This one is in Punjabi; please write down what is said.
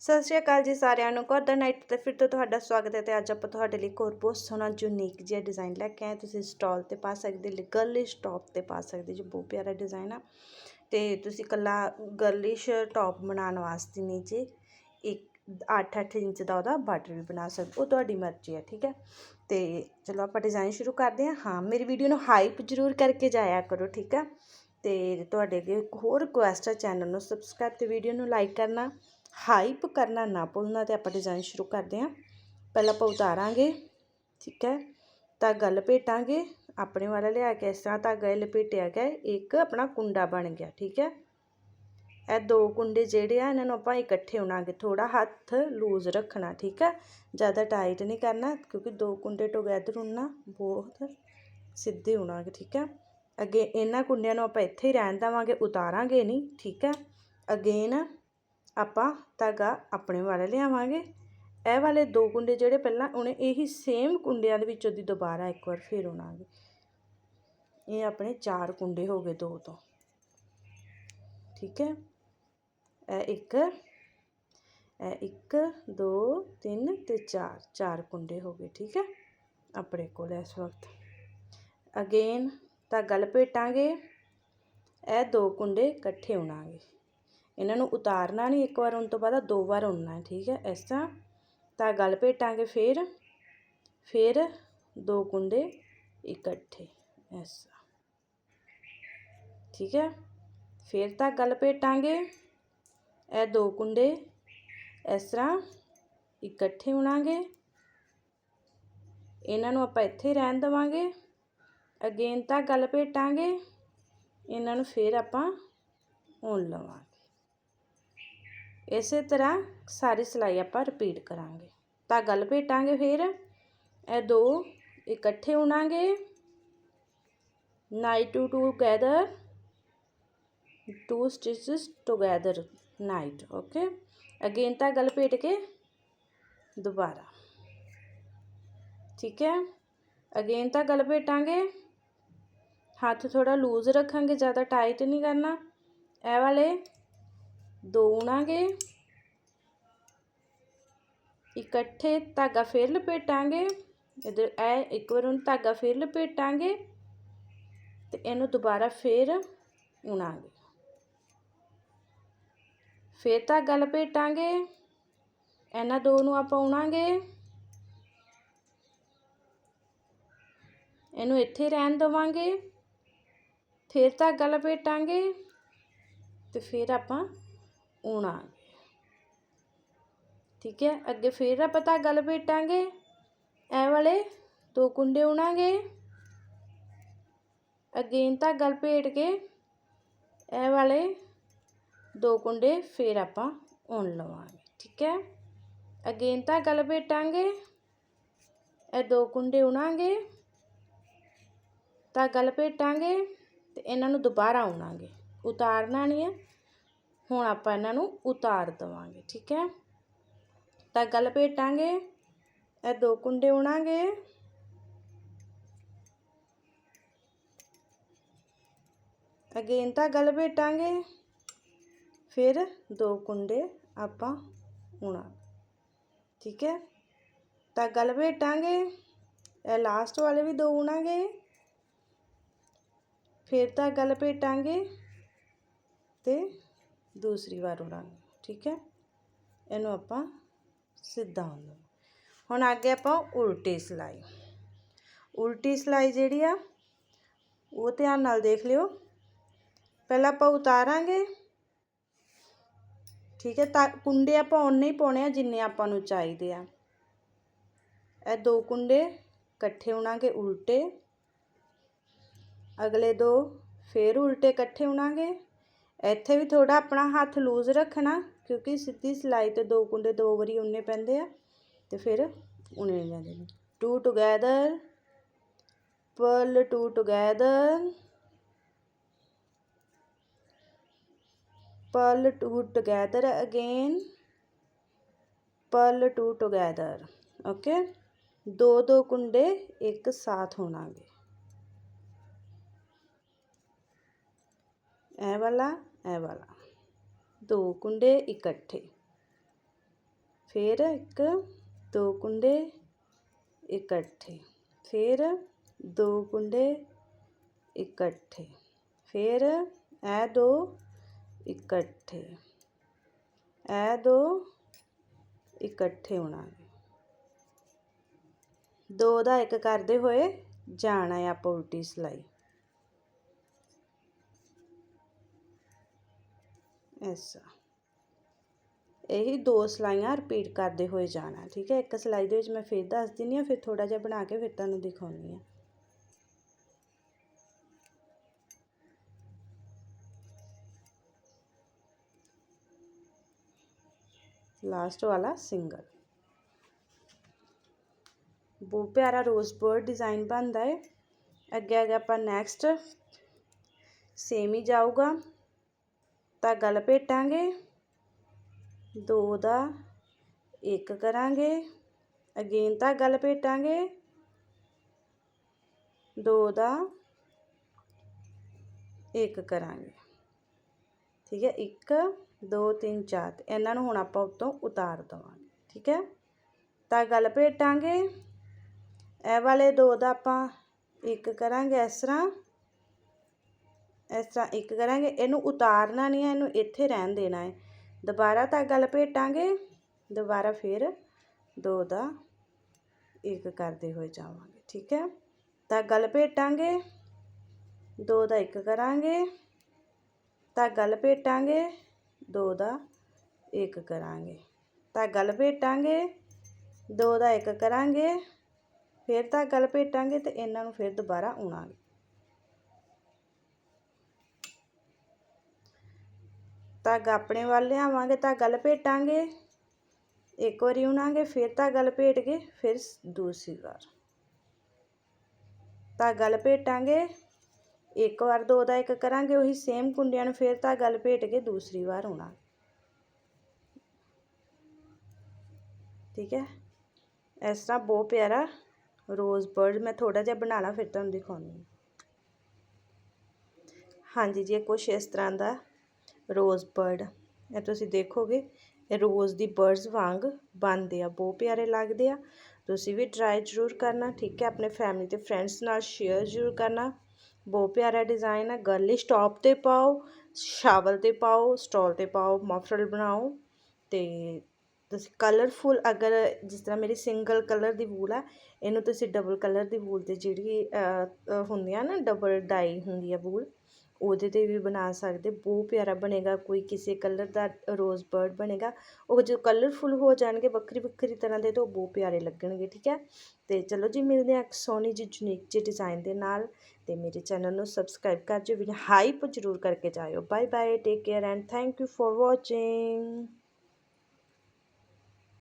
ਸਤਿ ਸ਼੍ਰੀ ਅਕਾਲ ਜੀ ਸਾਰਿਆਂ ਨੂੰ ਕੋਰ ਦਾ ਨਾਈਟ ਤੇ ਫਿਰ ਤੋਂ ਤੁਹਾਡਾ ਸਵਾਗਤ ਹੈ ਤੇ ਅੱਜ ਆਪਾਂ ਤੁਹਾਡੇ ਲਈ ਇੱਕ ਬਹੁਤ ਸੋਹਣਾ ਯੂਨੀਕ ਜਿਹਾ ਡਿਜ਼ਾਈਨ ਲੈ ਕੇ ਆਏ ਤੁਸੀਂ ਸਟਾਲ ਤੇ ਪਾ ਸਕਦੇ ਗਰਲਿਸ਼ ਟੌਪ ਤੇ ਪਾ ਸਕਦੇ ਜੋ ਬਹੁਤ ਪਿਆਰਾ ਡਿਜ਼ਾਈਨ ਆ। ਤੇ ਤੁਸੀਂ ਕੱਲਾ ਗਰਲਿਸ਼ ਟੌਪ ਬਣਾਉਣ ਵਾਸਤੇ ਨੀਚੇ ਇੱਕ 8-8 ਇੰਚ ਦਾ ਉਹਦਾ ਬਾਰਡਰ ਵੀ ਬਣਾ ਸਕਦੇ, ਉਹ ਤੁਹਾਡੀ ਮਰਜ਼ੀ ਹੈ, ਠੀਕ ਹੈ? ਤੇ ਚਲੋ ਆਪਾਂ ਡਿਜ਼ਾਈਨ ਸ਼ੁਰੂ ਕਰਦੇ ਹਾਂ। ਹਾਂ, ਮੇਰੀ ਵੀਡੀਓ ਨੂੰ ਹਾਈਪ ਜ਼ਰੂਰ ਕਰਕੇ ਜਾਇਆ ਕਰੋ, ਠੀਕ ਹੈ? ਤੇ ਤੁਹਾਡੇ ਅੱਗੇ ਇੱਕ ਹੋਰ ਰਿਕੁਐਸਟ ਹੈ ਚੈਨਲ ਨੂੰ ਸਬਸਕ੍ਰਾਈਬ ਤੇ ਵੀਡੀਓ ਨੂੰ ਲਾਈਕ ਕਰਨਾ। ਹਾਈਪ ਕਰਨਾ ਨਾ ਭੁੱਲਣਾ ਤੇ ਆਪਾਂ ਡਿਜ਼ਾਈਨ ਸ਼ੁਰੂ ਕਰਦੇ ਹਾਂ ਪਹਿਲਾਂ ਆਪਾਂ ਉਤਾਰਾਂਗੇ ਠੀਕ ਹੈ ਤਾਂ ਗੱਲ ਲਪੇਟਾਂਗੇ ਆਪਣੇ ਵਾਲਾ ਲਿਆ ਕੇ ਇਸ ਤਰ੍ਹਾਂ ਧਾਗਾ ਲਪੇਟਿਆ ਗਿਆ ਇੱਕ ਆਪਣਾ ਕੁੰਡਾ ਬਣ ਗਿਆ ਠੀਕ ਹੈ ਇਹ ਦੋ ਕੁੰਡੇ ਜਿਹੜੇ ਆ ਇਹਨਾਂ ਨੂੰ ਆਪਾਂ ਇਕੱਠੇ ਉਣਾਂਗੇ ਥੋੜਾ ਹੱਥ ਲੂਜ਼ ਰੱਖਣਾ ਠੀਕ ਹੈ ਜ਼ਿਆਦਾ ਟਾਈਟ ਨਹੀਂ ਕਰਨਾ ਕਿਉਂਕਿ ਦੋ ਕੁੰਡੇ ਟੁਗੇਦਰ ਉਣਨਾ ਬਹੁਤ ਸਿੱਧੇ ਉਣਾਂਗੇ ਠੀਕ ਹੈ ਅੱਗੇ ਇਹਨਾਂ ਕੁੰਡਿਆਂ ਨੂੰ ਆਪਾਂ ਇੱਥੇ ਹੀ ਰਹਿਣ ਦੇਵਾਂਗੇ ਉਤਾਰਾਂਗੇ ਨਹੀਂ ਠੀਕ ਹੈ ਅਗੇਨ ਆਪਾਂ ਧਾਗਾ ਆਪਣੇ ਵਾਲੇ ਲਿਆਵਾਂਗੇ ਇਹ ਵਾਲੇ ਦੋ ਕੁੰਡੇ ਜਿਹੜੇ ਪਹਿਲਾਂ ਉਹਨੇ ਇਹੀ ਸੇਮ ਕੁੰਡਿਆਂ ਦੇ ਵਿੱਚੋਂ ਦੀ ਦੁਬਾਰਾ ਇੱਕ ਵਾਰ ਫੇਰ ਉਣਾਂਗੇ ਇਹ ਆਪਣੇ ਚਾਰ ਕੁੰਡੇ ਹੋ ਗਏ ਦੋ ਤੋਂ ਠੀਕ ਹੈ ਇਹ ਇੱਕ ਇਹ ਇੱਕ ਦੋ ਤਿੰਨ ਤੇ ਚਾਰ ਚਾਰ ਕੁੰਡੇ ਹੋ ਗਏ ਠੀਕ ਹੈ ਆਪਣੇ ਕੋਲ ਇਸ ਵਕਤ ਅਗੇਨ ਧਾਗਾ ਲਪੇਟਾਂਗੇ ਇਹ ਦੋ ਕੁੰਡੇ ਇਕੱਠੇ ਉਣਾਂਗੇ ਇਹਨਾਂ ਨੂੰ ਉਤਾਰਨਾ ਨਹੀਂ ਇੱਕ ਵਾਰ ਉਣ ਤੋਂ ਬਾਅਦ ਦੋ ਵਾਰ ਉਣਨਾ ਠੀਕ ਹੈ? ਇਸ ਤਰ੍ਹਾਂ ਤਾਂ ਧਾਗਾ ਭੇਟਾਂਗੇ ਫਿਰ। ਫਿਰ ਦੋ ਕੁੰਡੇ ਇਕੱਠੇ, ਇਸ ਤਰ੍ਹਾਂ। ਠੀਕ ਹੈ? ਫਿਰ ਤਾਂ ਧਾਗਾ ਭੇਟਾਂਗੇ। ਇਹ ਦੋ ਕੁੰਡੇ ਇਸ ਤਰ੍ਹਾਂ ਇਕੱਠੇ ਹੋਣਾਂਗੇ। ਇਹਨਾਂ ਨੂੰ ਆਪਾਂ ਇੱਥੇ ਰਹਿਣ ਦੇਵਾਂਗੇ। ਅਗੇਨ ਤਾਂ ਧਾਗਾ ਭੇਟਾਂਗੇ। ਇਹਨਾਂ ਨੂੰ ਫਿਰ ਆਪਾਂ ਉਣ ਲਵਾਂਗੇ। ਇਸੇ ਤਰ੍ਹਾਂ ਸਾਰੀ ਸਿਲਾਈ ਆਪਾਂ ਰਿਪੀਟ ਕਰਾਂਗੇ ਧਾਗਾ ਲਪੇਟਾਂਗੇ ਫਿਰ ਇਹ ਦੋ ਇਕੱਠੇ ਉਣਾਂਗੇ knit two together two stitches together night okay again ਧਾਗਾ ਲਪੇਟ ਕੇ ਦੁਬਾਰਾ ਠੀਕ ਹੈ ਅਗੇਨ ਧਾਗਾ ਲਪੇਟਾਂਗੇ ਹੱਥ ਥੋੜਾ ਲੂਜ਼ ਰੱਖਾਂਗੇ ਜ਼ਿਆਦਾ ਟਾਈਟ ਨਹੀਂ ਕਰਨਾ ਇਹ ਵਾਲੇ ਦੋ ਉਣਾਂਗੇ ਇਕੱਠੇ ਧਾਗਾ ਫੇਰ ਲਪੇਟਾਂਗੇ। ਇਧਰ ਇਹ ਇੱਕ ਵਾਰ ਉਹਨੂੰ ਧਾਗਾ ਫੇਰ ਲਪੇਟਾਂਗੇ ਤੇ ਇਹਨੂੰ ਦੁਬਾਰਾ ਫੇਰ ਉਣਾਂਗੇ ਫੇਰ ਧਾਗਾ ਲਪੇਟਾਂਗੇ। ਇਹਨਾਂ ਦੋ ਨੂੰ ਆਪਾਂ ਉਣਾਂਗੇ ਇਹਨੂੰ ਇੱਥੇ ਰਹਿਣ ਦਵਾਂਗੇ। ਫੇਰ ਧਾਗਾ ਲਪੇਟਾਂਗੇ ਤੇ ਫਿਰ ਆਪਾਂ ਉਣਾਂਗੇ ਠੀਕ ਹੈ, ਅੱਗੇ ਫਿਰ ਆਪਾਂ ਧਾਗਾ ਲਪੇਟਾਂਗੇ ਇਹ ਵਾਲੇ, ਦੋ ਕੁੰਡੇ ਉਣਾਂਗੇ। ਅਗੇਨ ਧਾਗਾ ਲਪੇਟ ਕੇ ਇਹ ਵਾਲੇ, ਦੋ ਕੁੰਡੇ ਫਿਰ ਆਪਾਂ ਉਣ ਲਵਾਂਗੇ। ਠੀਕ ਹੈ ਅਗੇਨ ਧਾਗਾ ਲਪੇਟਾਂਗੇ ਇਹ ਦੋ ਕੁੰਡੇ ਉਣਾਂਗੇ ਧਾਗਾ ਲਪੇਟਾਂਗੇ ਤੇ ਇਹਨਾਂ ਨੂੰ ਦੁਬਾਰਾ ਉਣਾਂਗੇ। ਉਤਾਰਨਾ ਨਹੀਂ ਹੈ। ਹੁਣ ਆਪਾਂ ਇਹਨਾਂ ਨੂੰ ਉਤਾਰ ਦਵਾਂਗੇ, ਠੀਕ ਹੈ? ਧਾਗਾ ਲਪੇਟਾਂਗੇ ਇਹ ਦੋ ਕੁੰਡੇ ਉਣਾਂਗੇ। ਅਗੇਨ ਧਾਗਾ ਲਪੇਟਾਂਗੇ ਫਿਰ ਦੋ ਕੁੰਡੇ ਆਪਾਂ ਉਣਾ, ਠੀਕ ਹੈ? ਧਾਗਾ ਲਪੇਟਾਂਗੇ ਇਹ ਲਾਸਟ ਵਾਲੇ ਵੀ ਦੋ ਉਣਾਂਗੇ, ਫਿਰ ਧਾਗਾ ਲਪੇਟਾਂਗੇ ਤੇ ਦੂਸਰੀ ਵਾਰ ਉਣਾਂਗੇ ਠੀਕ ਹੈ ਇਹਨੂੰ ਆਪਾਂ ਸਿੱਧਾ ਹੁੰਦਾ ਹੁਣ ਅੱਗੇ ਆਪਾਂ ਉਲਟੀ ਸਿਲਾਈ ਉਲਟੀ ਸਿਲਾਈ ਜਿਹੜੀ ਆ ਉਹ ਧਿਆਨ ਨਾਲ ਦੇਖ ਲਿਓ ਪਹਿਲਾਂ ਆਪਾਂ ਉਤਾਰਾਂਗੇ ਠੀਕ ਹੈ ਤਾਂ ਕੁੰਡੇ ਆਪਾਂ ਉਨੇ ਹੀ ਪਾਉਣੇ ਆ ਜਿੰਨੇ ਆਪਾਂ ਨੂੰ ਚਾਹੀਦੇ ਆ ਇਹ ਦੋ ਕੁੰਡੇ ਇਕੱਠੇ ਉਣਾਂਗੇ ਉਲਟੇ ਅਗਲੇ ਦੋ ਫੇਰ ਉਲਟੇ ਇਕੱਠੇ ਉਣਾਂਗੇ ਇੱਥੇ ਵੀ ਥੋੜਾ ਆਪਣਾ ਹੱਥ ਲੂਜ਼ ਰੱਖਣਾ ਕਿਉਂਕਿ ਸਿੱਧੀ ਸਿਲਾਈ ਤੇ ਦੋ ਕੁੰਡੇ ਦੋ ਵਾਰੀ ਉਨੇ ਪੈਂਦੇ ਆ ਤੇ ਫਿਰ ਉਨੇ ਜਾਂਦੇ ਨੇ two together purl two together purl two together again purl two together okay ਦੋ ਦੋ ਕੁੰਡੇ ਇੱਕ ਸਾਥ ਹੋਣਾਗੇ ਇਹ ਵਾਲਾ ਇਹ ਵਾਲਾ ਦੋ ਕੁੰਡੇ ਇਕੱਠੇ ਫਿਰ ਇੱਕ ਦੋ ਕੁੰਡੇ ਇਕੱਠੇ ਫਿਰ ਦੋ ਕੁੰਡੇ ਇਕੱਠੇ ਫਿਰ ਇਹ ਦੋ ਇਕੱਠੇ ਇਹ ਦੋ ਇਕੱਠੇ ਹੋਣਾਗੇ ਦੋ ਦਾ ਇੱਕ ਕਰਦੇ ਹੋਏ ਜਾਣਾ ਹੈ ਆਪਾਂ ਉਲਟੀ ਸਿਲਾਈ ਐਸਾ ਇਹੀ ਦੋ ਸਲਾਈਆਂ ਰਿਪੀਟ ਕਰਦੇ ਹੋਏ ਜਾਣਾ ਠੀਕ ਹੈ ਇੱਕ ਸਲਾਈ ਦੇ ਵਿੱਚ ਮੈਂ ਫਿਰ ਦੱਸ ਦਿੰਨੀ ਆ ਫਿਰ ਥੋੜਾ ਜਿਹਾ ਬਣਾ ਕੇ ਫਿਰ ਤੁਹਾਨੂੰ ਦਿਖਾਉਣੀ ਆ ਲਾਸਟ ਵਾਲਾ ਸਿੰਗਲ ਬਹੁਤ ਪਿਆਰਾ ਰੋਜ਼ ਬਰਡ ਡਿਜ਼ਾਈਨ ਬਣਦਾ ਹੈ ਅੱਗੇ ਅੱਗੇ ਆਪਾਂ ਨੈਕਸਟ ਸੇਮ ਹੀ ਜਾਊਗਾ ਧਾਗਾ ਲਪੇਟਾਂਗੇ ਦੋ ਦਾ ਇੱਕ ਕਰਾਂਗੇ ਅਗੇਨ ਧਾਗਾ ਲਪੇਟਾਂਗੇ ਦੋ ਦਾ ਇੱਕ ਕਰਾਂਗੇ ਠੀਕ ਹੈ 1 2 3 4 ਇਹਨਾਂ ਨੂੰ ਹੁਣ ਆਪਾਂ ਉੱਤੋਂ ਉਤਾਰ ਦਵਾਂਗੇ ਠੀਕ ਹੈ ਧਾਗਾ ਲਪੇਟਾਂਗੇ ਇਹ ਵਾਲੇ ਦੋ ਦਾ ਆਪਾਂ ਇੱਕ ਕਰਾਂਗੇ ਇਸ ਤਰ੍ਹਾਂ ਇਸ ਤਰ੍ਹਾਂ ਇੱਕ ਕਰਾਂਗੇ, ਇਹਨੂੰ ਉਤਾਰਨਾ ਨਹੀਂ ਹੈ, ਇਹਨੂੰ ਇੱਥੇ ਰਹਿਣ ਦੇਣਾ ਹੈ। ਦੁਬਾਰਾ ਧਾਗਾ ਲਪੇਟਾਂਗੇ ਦੁਬਾਰਾ ਫਿਰ ਦੋ ਦਾ ਇੱਕ ਕਰਦੇ ਹੋਏ ਜਾਵਾਂਗੇ, ਠੀਕ ਹੈ? ਧਾਗਾ ਲਪੇਟਾਂਗੇ ਦੋ ਦਾ ਇੱਕ ਕਰਾਂਗੇ ਧਾਗਾ ਲਪੇਟਾਂਗੇ ਦੋ ਦਾ ਇੱਕ ਕਰਾਂਗੇ। ਧਾਗਾ ਲਪੇਟਾਂਗੇ ਦੋ ਦਾ ਇੱਕ ਕਰਾਂਗੇ, ਫਿਰ ਧਾਗਾ ਲਪੇਟਾਂਗੇ ਤੇ ਇਹਨਾਂ ਨੂੰ ਫਿਰ ਦੁਬਾਰਾ ਉਣਾਂਗੇ। ਧਾਗਾ ਆਪਣੇ ਵੱਲ ਲਿਆਵਾਂਗੇ ਧਾਗਾ ਲਪੇਟਾਂਗੇ ਇੱਕ ਵਾਰੀ ਉਣਾਂਗੇ, ਫਿਰ ਧਾਗਾ ਲਪੇਟ ਕੇ ਫਿਰ ਦੂਸਰੀ ਵਾਰ। ਧਾਗਾ ਲਪੇਟਾਂਗੇ ਇੱਕ ਵਾਰ ਦੋ ਦਾ ਇੱਕ ਕਰਾਂਗੇ, ਉਹੀ ਸੇਮ ਕੁੰਡਿਆਂ ਨੂੰ ਫਿਰ ਧਾਗਾ ਲਪੇਟ ਕੇ ਦੂਸਰੀ ਵਾਰ ਆਉਣਾ ਠੀਕ ਹੈ? ਇਸ ਤਰ੍ਹਾਂ ਬਹੁਤ ਪਿਆਰਾ ਰੋਜ਼ ਬਰਡ ਮੈਂ ਥੋੜਾ ਜਿਹਾ ਬਣਾ ਫਿਰ ਤੁਹਾਨੂੰ ਦਿਖਾਉਂਦੀ ਹਾਂਜੀ ਜੀ ਕੁਛ ਇਸ ਤਰ੍ਹਾਂ ਦਾ ਰੋਜ਼ ਬਰਡ। ਇਹ ਤੁਸੀਂ ਦੇਖੋਗੇ, ਇਹ ਰੋਜ਼ ਦੀ ਬਰਡਸ ਵਾਂਗ ਬਣਦੇ ਆ, ਬਹੁਤ ਪਿਆਰੇ ਲੱਗਦੇ ਆ। ਤੁਸੀਂ ਵੀ ਟਰਾਈ ਜ਼ਰੂਰ ਕਰਨਾ, ਠੀਕ ਹੈ? ਆਪਣੇ ਫੈਮਿਲੀ ਤੇ ਫਰੈਂਡਸ ਨਾਲ ਸ਼ੇਅਰ ਜ਼ਰੂਰ ਕਰਨਾ। ਬਹੁਤ ਪਿਆਰਾ ਡਿਜ਼ਾਈਨ ਆ। ਗਰਲੀ ਸਟਾਪ ਤੇ ਪਾਓ ਸ਼ਾਵਲ ਤੇ ਪਾਓ ਸਟਾਲ ਤੇ ਪਾਓ ਮਫਰਲ ਬਣਾਓ। ਤੇ ਤੁਸੀਂ ਕਲਰਫੁਲ ਅਗਰ ਜਿਸ ਤਰ੍ਹਾਂ ਮੇਰੀ ਸਿੰਗਲ ਕਲਰ ਦੀ ਵੂਲ ਆ, ਇਹਨੂੰ ਤੁਸੀਂ ਡਬਲ ਕਲਰ ਦੀ ਵੂਲ ਤੇ ਜਿਹੜੀ ਹੁੰਦੀਆਂ ਨਾ ਡਬਲ ਡਾਈ ਹੁੰਦੀ ਆ ਵੂਲ ਉਹਦੇ ਤੇ ਵੀ ਬਣਾ ਸਕਦੇ, ਬਹੁਤ ਪਿਆਰਾ ਬਣੇਗਾ, ਕੋਈ ਕਿਸੇ ਕਲਰ ਦਾ ਰੋਜ਼ ਬਰਡ ਬਣੇਗਾ, ਉਹ ਜੋ ਕਲਰਫੁੱਲ ਹੋ ਜਾਣਗੇ, ਵੱਖਰੀ ਵੱਖਰੀ ਤਰ੍ਹਾਂ ਦੇ ਤਾਂ ਉਹ ਬਹੁਤ ਪਿਆਰੇ ਲੱਗਣਗੇ, ਠੀਕ ਹੈ? ਤੇ ਚਲੋ ਜੀ, ਮਿਲਦੇ ਹਾਂ ਇੱਕ ਸੋਹਣੀ ਜੀ ਯੂਨੀਕ ਜੀ ਡਿਜ਼ਾਈਨ ਦੇ ਨਾਲ, ਤੇ ਮੇਰੇ ਚੈਨਲ ਨੂੰ ਸਬਸਕ੍ਰਾਈਬ ਕਰ ਜੋ ਵੀ ਹਾਈਪ ਜ਼ਰੂਰ ਕਰਕੇ ਜਾਇਓ। Bye bye take care and thank you for watching